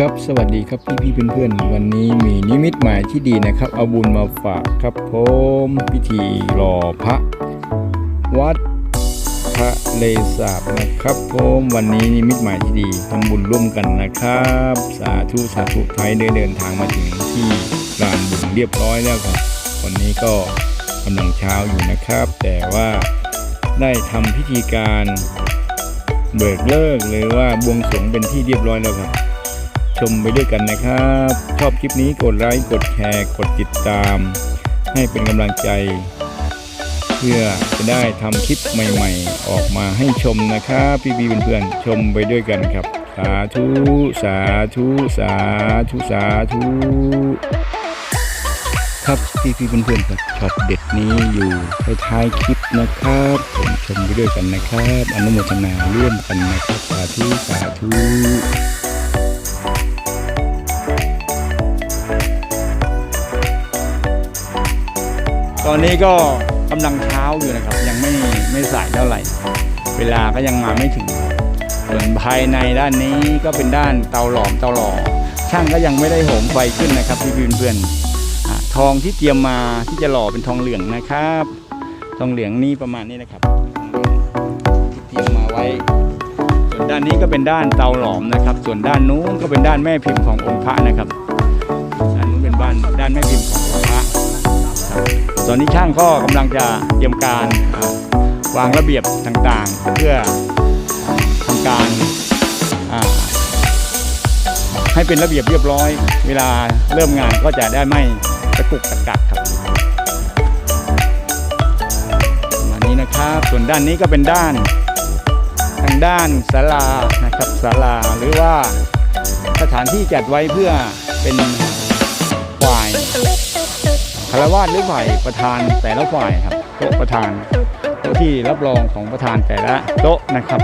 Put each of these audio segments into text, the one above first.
ครับสวัสดีครับพี่พี่ๆเพื่อนๆวันนี้มีนิมิตหมายที่ดีนะครับ เอาบุญมาฝากครับผมพิธีรอพระวัดพระเลสาบนะครับผมวันนี้นิมิตหมายที่ดีทำบุญร่วมกันนะครับ สาธุสาธุไทยได้เดินทางมาถึงที่ลานบุญเรียบร้อยแล้วครับวันนี้ก็กำลังเช้าอยู่นะครับ แต่ว่าได้ทำพิธีการเบิกเลิกหรือว่าบวงสรวงเป็นที่เรียบร้อยแล้วครับ ชมไปด้วยกันนะครับ ชอบคลิปนี้กดไลค์กดแชร์กดติดตาม ให้เป็นกำลังใจ เพื่อจะได้ทำคลิปใหม่ ๆ ออกมาให้ชมนะครับพี่ๆเพื่อนๆชมไปด้วยกันครับ สาธุสาธุสาธุสาธุครับพี่พี่ๆเพื่อนๆครับช็อตเด็ดนี้อยู่ท้ายคลิปนะครับผมชมไปด้วยกันนะครับ อนุโมทนาร่วมกันนะครับสาธุสาธุ ตอนนี้ก็กำลังเช้าอยู่นะครับ ยังไม่ไม่สายเท่าไหร่ เวลาก็ยังมาไม่ถึงส่วนภายในด้านนี้ก็เป็นด้านเตาหลอมเตาหล่อช่างก็ยังไม่ได้โหมไฟขึ้นนะครับพี่เพื่อนๆทองที่เตรียมมาที่จะหล่อเป็นทองเหลืองนะครับ ทองเหลืองนี่ประมาณนี้นะครับที่เตรียมมาไว้ ส่วนด้านนี้ก็เป็นด้านเตาหลอมนะครับ ส่วนด้านนู้นก็เป็นด้านแม่พิมพ์ขององค์พระนะครับด้านนู้นเป็นบ้านด้านแม่พิมพ์ขององค์พระ ตอนนี้ช่างก็กำลังจะเตรียมการวางระเบียบต่างๆ เพื่อทำการให้เป็นระเบียบเรียบร้อย เวลาเริ่มงานก็จะได้ไม่ตะกุกตะกักครับประมานี้นะครับส่วนด้านนี้ก็เป็นด้าน ทางด้านศาลานะครับศาลาหรือว่าสถานที่จัดไว้เพื่อเป็นฝ่ายารวาสหรือฝ่ายประธานแต่ละฝ่ายครับโต๊ะประธานโต๊ะที่รับรองของประธานแต่ละโต๊ะนะครับ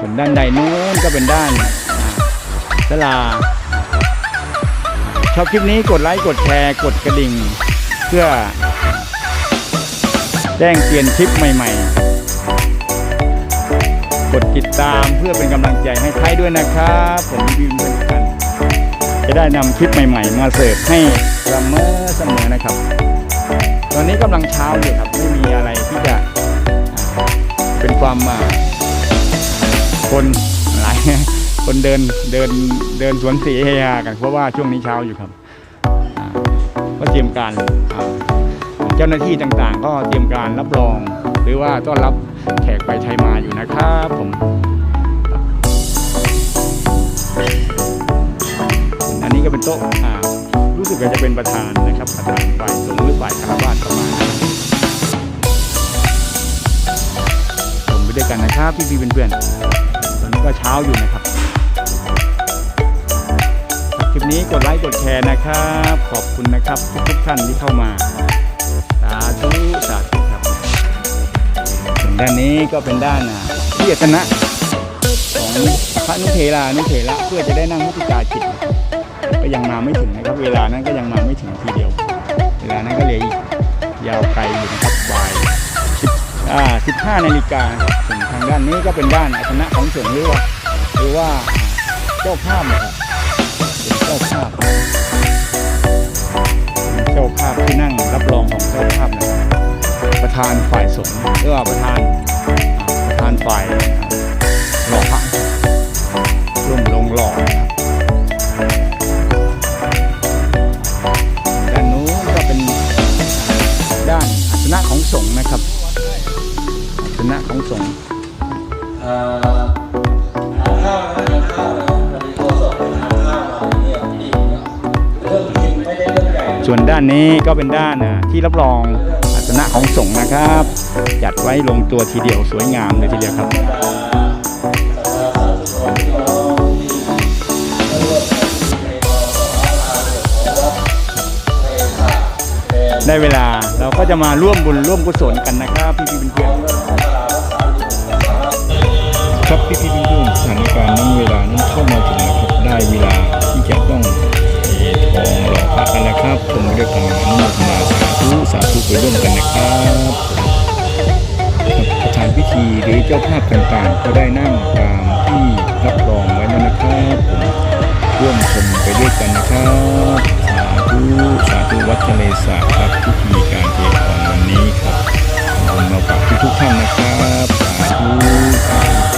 ส่วนด้านใดนู้นก็เป็นด้านอ่าศาลาชอบคลิปนี้กดไลค์กดแชร์ กดกระดิ่ง เพื่อ แจ้งเตือนคลิปใหม่ๆ กดติดตามเพื่อเป็นกำลังใจให้ไทยด้วยนะครับ ผมยืนเป็นกัน จะได้นำคลิปใหม่ๆ มาเสิร์ฟให้เสมอเสมอนะครับ ตอนนี้กำลังเช้าอยู่ครับไม่มีอะไรที่จะเป็นความมาคนหลายคนเดินเดินเดินสวนสีเฮฮากัน เพราะว่าช่วงนี้เช้าอยู่ครับก็เตรียมการเจ้าหน้าที่ต่างๆ ก็เตรียมการรับรอง หรือว่าต้อนรับแขกไปไทยมาอยู่นะครับผมอันนี้ ก็เป็นโต๊ะอ่ารู้สึกว่าจะเป็นประธานนะครับประธานฝ่ายสงฆ์หรือฝ่ายคารวาสประมาณชมไปด้วยกันนะครับพี่พี่เพื่อนๆตอนนี้ก็เช้าอยู่นะครับคลิปนี้กดไลค์กดแชร์นะครับ ขอบคุณนะครับทุกๆท่านที่เข้ามาสาธุสาธุครับส่วนด้านนี้ก็เป็นด้านที่อาสนะของพระนุเทรานุเทระเพื่อจะได้นั่งมุติกาจิต ก็ยังมาไม่ถึงนะครับ เวลานั้นก็ยังมาไม่ถึงทีเดียว เวลานั้นก็เหลืออีกยาวไกลอยู่นะครับบ่ายอ่า15นาฬิกาส่วนทางด้านนี้ก็เป็นด้านอาสนะของสงฆ์หรือว่าหรือว่าเจ้าภาพนะครับเจ้าภาพเป็นเจ้าภาพที่นั่งรับ ส่วนด้านนี้ก็เป็นด้านอะที่รับรองอาสนะของสงฆ์นะครับ จัดไว้ลงตัวทีเดียวสวยงามเลยทีเดียวครับได้เวลาเราก็จะมาร่วมบุญร่วมกุศลกันนะครับพี่พี่เพื่อน ถานการณ์นั้นเวลานั้นเข้ามาถึงนะครับได้เวลาที่จะต้องทองหล่อพระกันนะครับผมเรียกทางนั้นมาสาธุสาธุไปร่วมกันนะครับประธานพิธีหรือเจ้าภาพต่างๆ ก็ได้นั่งตามที่รับรองไว้นะครับผมร่วมชมไปด้วยกันนะครับสาธุสาธุวัดทะเลสาครับพิธีการเทของวันนี้ครับผมมาฝากทุกท่านนะครับสาธุ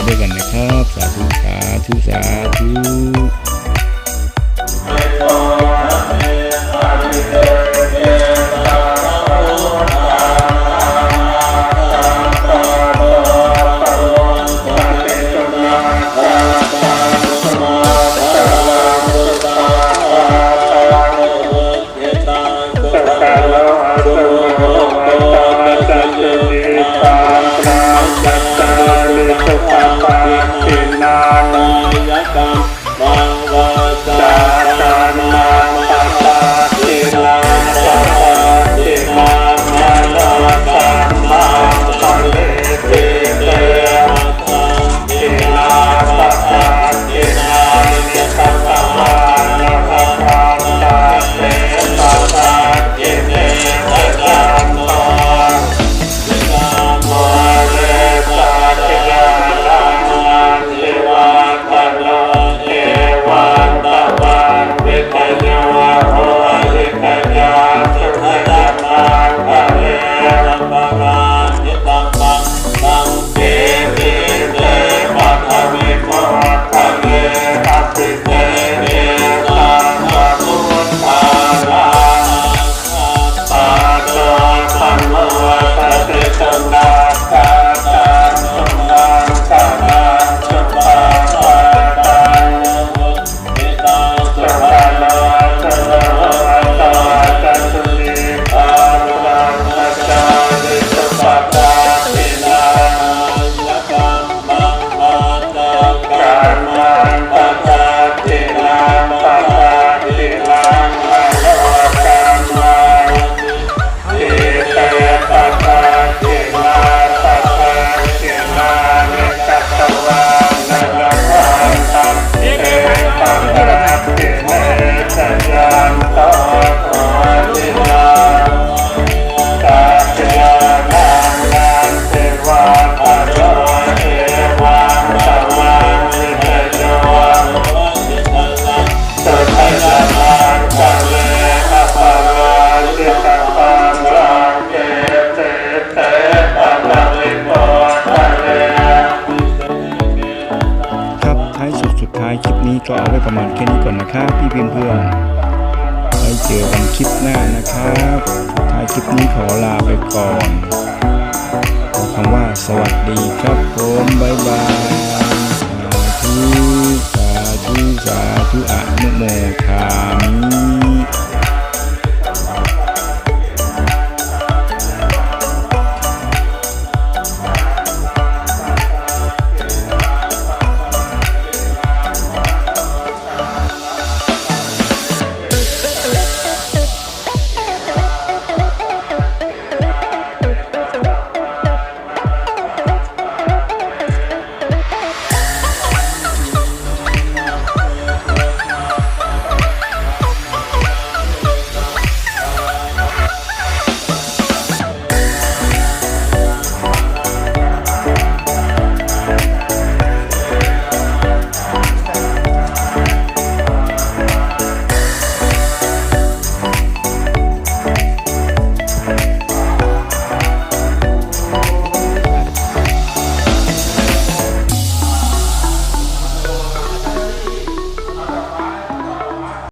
มาด้วยกันนะครับ สาธุสาธุสาธุ ลิปหน้านะครับท้ายคลิปนี้ขอลาไปก่อนขอคำว่าสวัสดีครับผมบายบายสาธุสาธุสาธุอะนุโมทาม